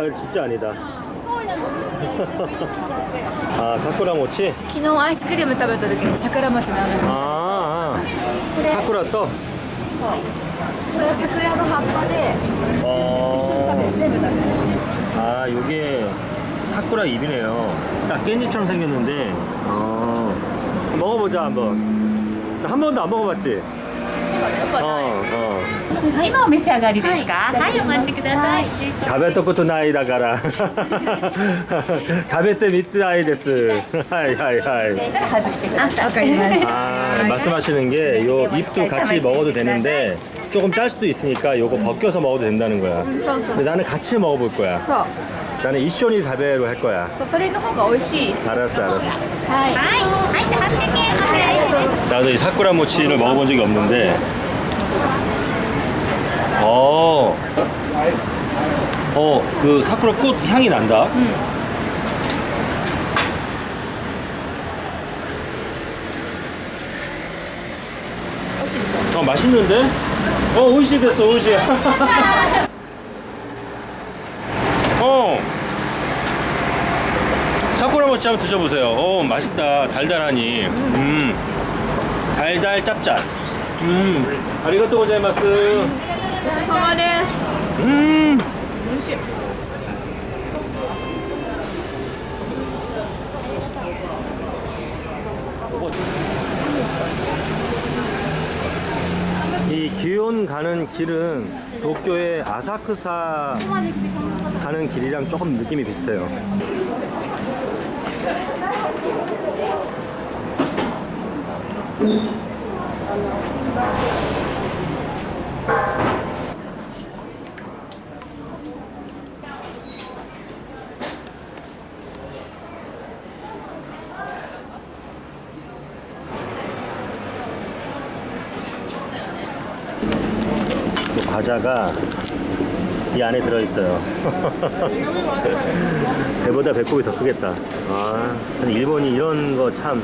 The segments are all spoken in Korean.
스타일 진짜 아니다. 아 사쿠라 모치? 昨日アイスクリーム食べた時に桜餅の話したでしょ 아, 아 사쿠라 또. これは桜の葉っぱで普通に一緒に食べる全部食べる 아 요게 사쿠라 잎이네요. 딱 깻잎처럼 생겼는데. 어 먹어보자 한번. 나 한 번도 안 먹어봤지? 어 어. 今お召し上がりですかはい、お待ちください 다베토코토 나이다가라. 다베테 미트나이 데스. 하이 하이 하이. 外してくださいわかりました 아 말씀하시는 게 요 잎도 같이 먹어도 되는데 조금 짤 수도 있으니까 요거 벗겨서 먹어도 된다는 거야. そうそう 근데 나는 같이 먹어볼 거야. そう 나는 이쇼니 다베로 할 거야. そうそれの方が美味しい 알았어 알았어. はいはい、はい、じゃあ800円はい 나도 이 사쿠라 모치를 먹어본 적이 없는데, 어, 어, 그 사쿠라 꽃 향이 난다. 어, 맛있는데? 어, 오이시 됐어, 오이시. 어. 사쿠라 모치 한번 드셔보세요. 어, 맛있다. 달달하니. 음. 달달 짭짭. 음. 아리가또 고자이마스. 様です 음. 이 기온 가는 길은 도쿄의 아사쿠사 가는 길이랑 조금 느낌이 비슷해요. 또 과자가 이 안에 들어있어요. 배보다 배꼽이 더 크겠다. 아, 일본이 이런 거 참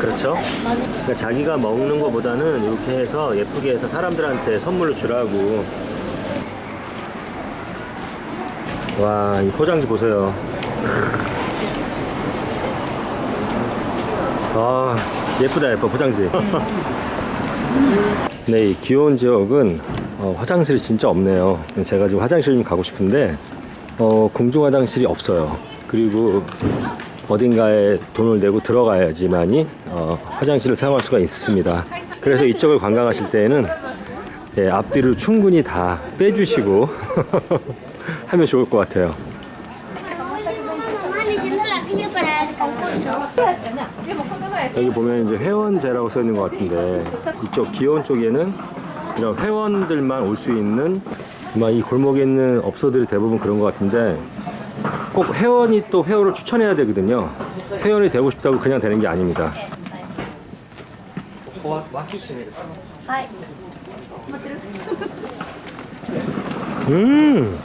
그렇죠? 그러니까 자기가 먹는 거보다는 이렇게 해서 예쁘게 해서 사람들한테 선물로 주라고. 와, 이 포장지 보세요. 아, 예쁘다, 예뻐, 포장지. 네, 이 귀여운 지역은 어, 화장실이 진짜 없네요. 제가 지금 화장실 좀 가고 싶은데 어, 공중 화장실이 없어요. 그리고 어딘가에 돈을 내고 들어가야지만이 어, 화장실을 사용할 수가 있습니다. 그래서 이쪽을 관광하실 때에는 예, 앞뒤를 충분히 다 빼주시고 하면 좋을 것 같아요. 여기 보면 이제 회원제라고 써 있는 것 같은데 이쪽 기온 쪽에는 이런 회원들만 올 수 있는 이 골목에 있는 업소들이 대부분 그런 것 같은데 꼭 회원이 또 회원을 추천해야 되거든요. 회원이 되고 싶다고 그냥 되는 게 아닙니다. 음.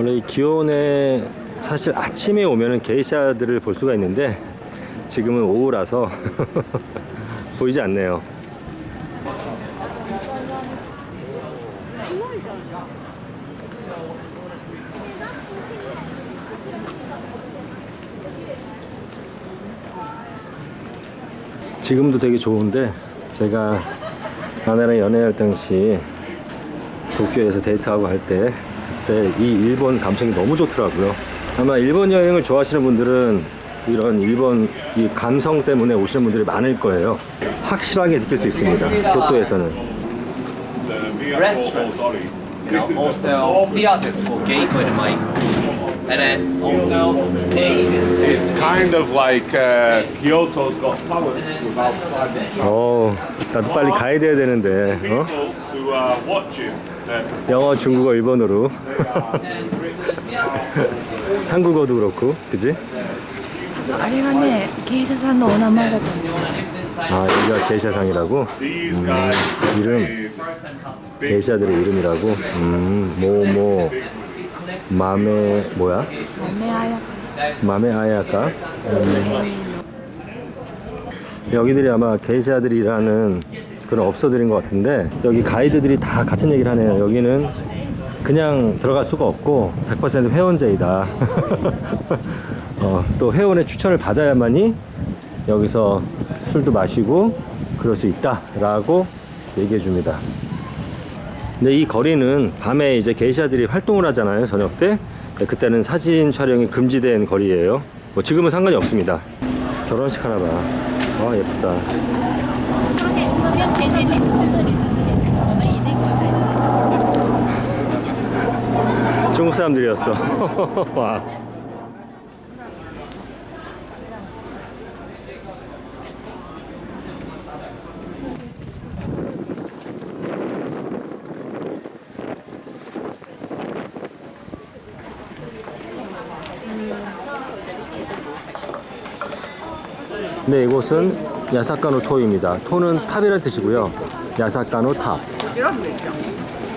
원래 이 기온에 사실 아침에 오면은 게이샤들을 볼 수가 있는데 지금은 오후라서 보이지 않네요. 지금도 되게 좋은데 제가 아내랑 연애할 당시 도쿄에서 데이트하고 할때그 때 이 일본 감성이 너무 좋더라고요. 아마 일본 여행을 좋아하시는 분들은 이런 일본 이 감성 때문에 오시는 분들이 많을 거예요. 확실하게 느낄 수 있습니다. 교토에서는. restaurants, you know, also theaters for Geiko and Maiko. And then also. It's kind of like uh, Kyoto's Got Talent without cyber 어, 나도 빨리 가야 돼야 되는데. 어? who are watching. Uh, 영어, 중국어, 일본어로. 한국어도 그렇고, 그지? あれがね芸者さんのお名前だと思う 아 여기가 게이샤상이라고? These guys 이름 First time customer. 게이샤들의 이름이라고? 음뭐뭐 맘에 뭐야? 맘에 아야까? 음. 여기들이 아마 게이샤들이 일하는 그런 업소들인 것 같은데 여기 가이드들이 다 같은 얘기를 하네요. 여기는 그냥 들어갈 수가 없고 100% 회원제이다. 어, 또 회원의 추천을 받아야만이 여기서 술도 마시고 그럴 수 있다라고 얘기해 줍니다. 근데 이 거리는 밤에 이제 게이샤들이 활동을 하잖아요 저녁 때 네, 그때는 사진 촬영이 금지된 거리예요 뭐 지금은 상관이 없습니다 결혼식 하나 봐 아 예쁘다 중국 사람들이었어. 와. 네, 이곳은 야사카노 토입니다. 토는 탑이라는 뜻이고요. 야사카노 탑.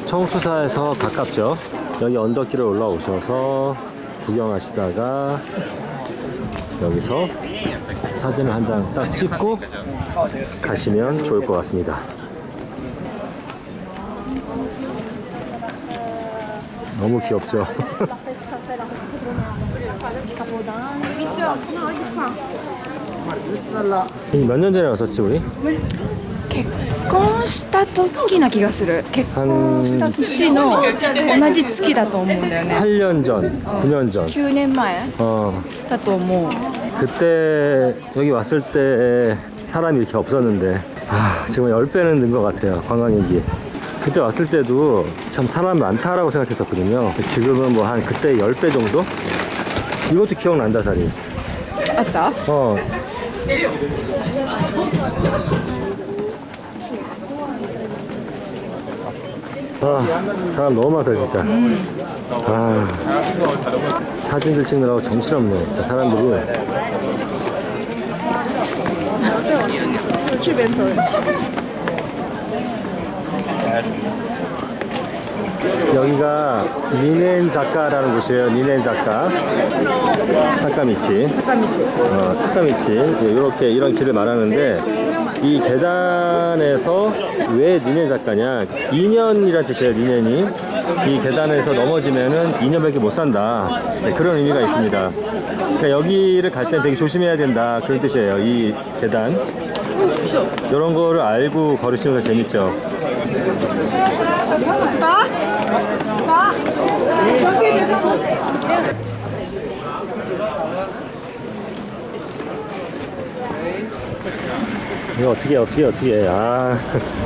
청수사에서 가깝죠. 여기 언덕길을 올라오셔서 구경하시다가 여기서 사진을 한 장 딱 찍고 가시면 좋을 것 같습니다. 너무 귀엽죠? 몇 년 전에 왔었지 우리? 結婚した時な気がする結婚した年の同じ月だと思うんだよね 8년 전, 9년 전. 9年前 어, だと思う 그때 여기 왔을 때 사람이 이렇게 없었는데 아, 지금 10배는 는 것 같아요 관광객이 그때 왔을 때도 참 사람 많다라고 생각했었거든요 지금은 뭐 한 그때 10배 정도? 이것도 기억난다 자리 あった 어. 아, 사람 너무 많다 진짜. 아, 사진들 찍느라고 정신없네. 진짜 사람들이. 여기가 니넨 작가라는 곳이에요. 니넨 작가. 사카미치. 사카미치. 어, 사카미치. 이렇게 이런 길을 말하는데 이 계단에서 왜 니넨 작가냐? 2년이란 뜻이에요. 니넨이. 이 계단에서 넘어지면은 2년밖에 못 산다. 네, 그런 의미가 있습니다. 그러니까 여기를 갈때 되게 조심해야 된다. 그런 뜻이에요. 이 계단. 이런 거를 알고 걸으시는 거 재밌죠. 이거 어떻게 해, 어떻게 해, 어떻게 해. 아.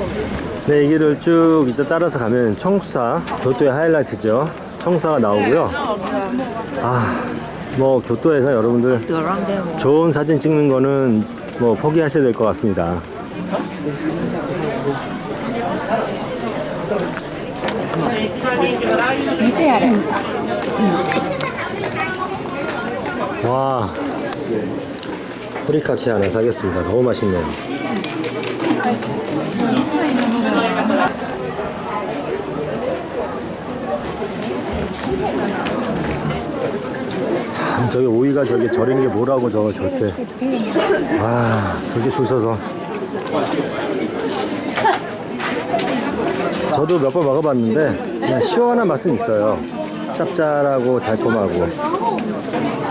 네, 이 길을 쭉 이제 따라서 가면 청수사, 교토의 하이라이트죠. 청사가 나오고요. 아, 뭐 교토에서 여러분들 좋은 사진 찍는 거는 뭐 포기하셔야 될 것 같습니다. 와, 프리카키 하나 사겠습니다. 너무 맛있네요. 참 저기 오이가 저기 절인 게 뭐라고 저거 저렇게 아 저렇게 줄 서서 저도 몇 번 먹어봤는데 그냥 시원한 맛은 있어요 짭짤하고 달콤하고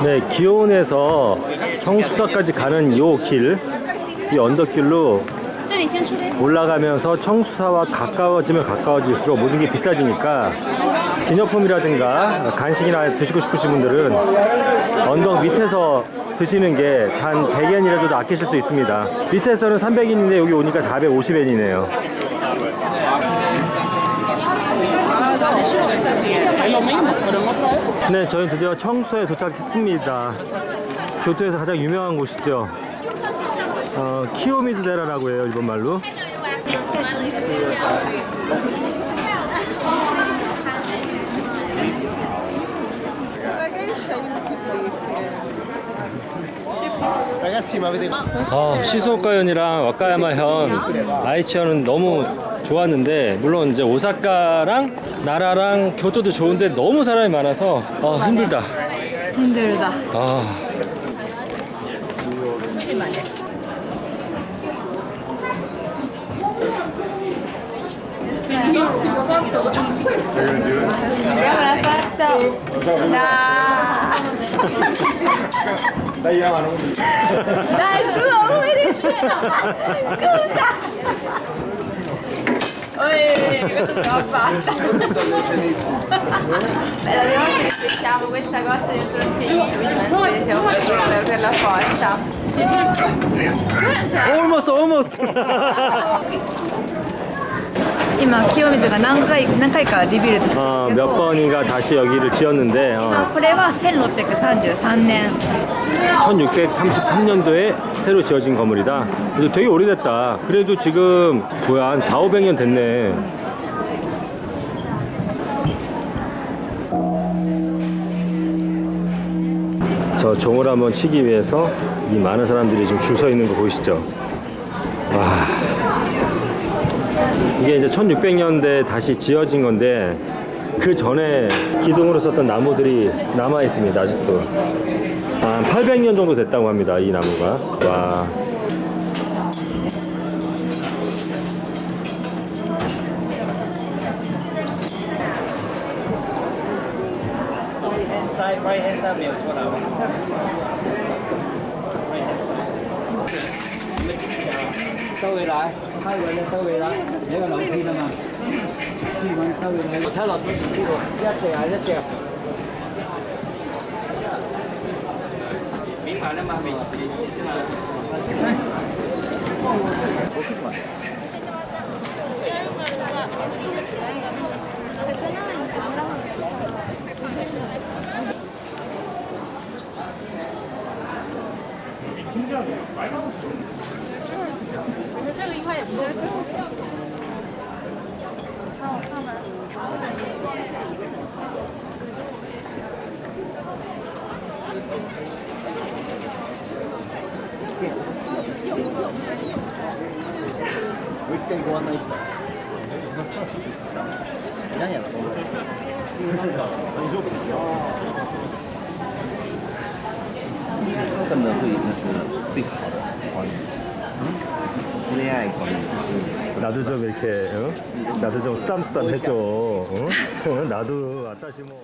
네 기온에서 청수사까지 가는 요 길 이 언덕길로 올라가면서 청수사와 가까워지면 가까워질수록 모든 게 비싸지니까 기념품이라든가 간식이나 드시고 싶으신 분들은 언덕 밑에서 드시는 게 단 100엔이라도 아끼실 수 있습니다. 밑에서는 300엔인데 여기 오니까 450엔이네요. 네, 저희 드디어 청수에 도착했습니다. 교토에서 가장 유명한 곳이죠. 어, 키오미즈데라라고 해요, 일본 말로. 아, 시소오카현이랑 와카야마현, 아이치현은 너무 좋았는데 물론 이제 오사카랑 나라랑 교토도 좋은데 너무 사람이 많아서 아, 힘들다. 힘들다. 아. basta. Sono Beh, la Bella, volta che sentiamo questa cosa del frontino, quindi siamo per, per la forza. Almost, almost! 今清水が何回何回かリビルドしてる 어, け 몇 ど 번인가 다시 여기를 지었는데 어, 今これは1633年 1633년도에 새로 지어진 건물이다. 그래도 되게 오래됐다. 그래도 지금 뭐야 한 4, 500년 됐네. 저 종을 한번 치기 위해서 이 많은 사람들이 지금 줄 서 있는 거 보이시죠? 와. 이게 이제 1600년대 다시 지어진 건데 그 전에 기둥으로 썼던 나무들이 남아 있습니다 아직도 한 800년 정도 됐다고 합니다 이 나무가 와 睇佢咧收尾啦，一个兩天啊嘛，四蚊收尾。我睇落之一隻啊一隻，幾塊咧嘛，幾錢啊？我唔識。这个一块也不贵。看我上面。もう一回ご案内した。何やろそ。大丈夫ですよ。 나도 좀 이렇게 어? 나도 좀 쓰담쓰담 해줘 어? 나도 아따시 뭐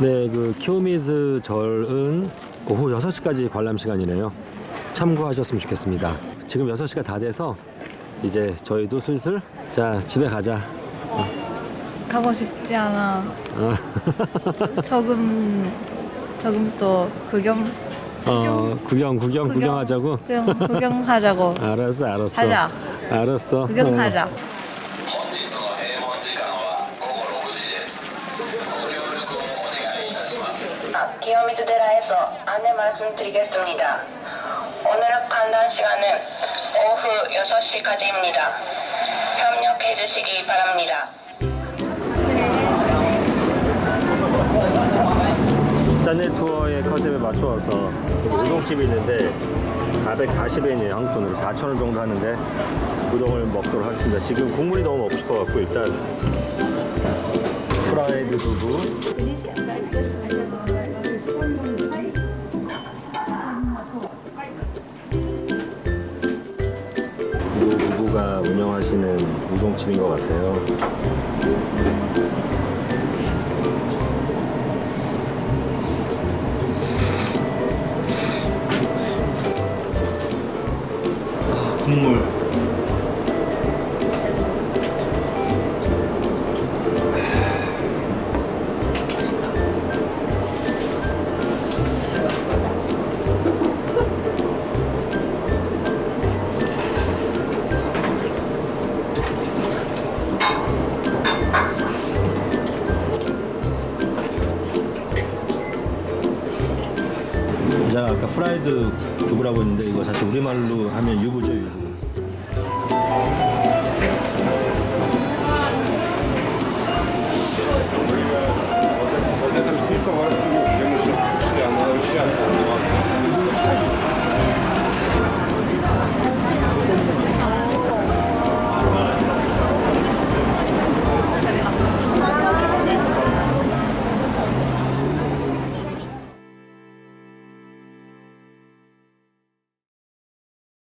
네, 그 키오미즈 절은 오후 6시까지 관람 시간이네요. 참고하셨으면 좋겠습니다. 지금 6시가 다 돼서 이제 저희도 슬슬 자, 집에 가자. 가고 싶지 않아. 어, 조금 조금 또 구경 어, 구경, 구경, 구경. 구경하자고. 구경 구경하자고. 알았어, 알았어. 하자. 알았어. 구경하자. 本日の閉門時間は午後6時ですご協力をお願いいたします 기요미즈데라에서 안내 말씀드리겠습니다. 오늘 관람 시간은 오후 6시까지입니다. 협력해 주시기 바랍니다. 짠내 투어의 컨셉에 맞추어서 여기 우동집이 있는데 440엔이에요 한국 돈으로 4,000원 정도 하는데 우동을 먹도록 하겠습니다. 지금 국물이 너무 먹고 싶어갖고 일단 프라이드 두부. 이 부부가 운영하시는 우동집인 것 같아요 국물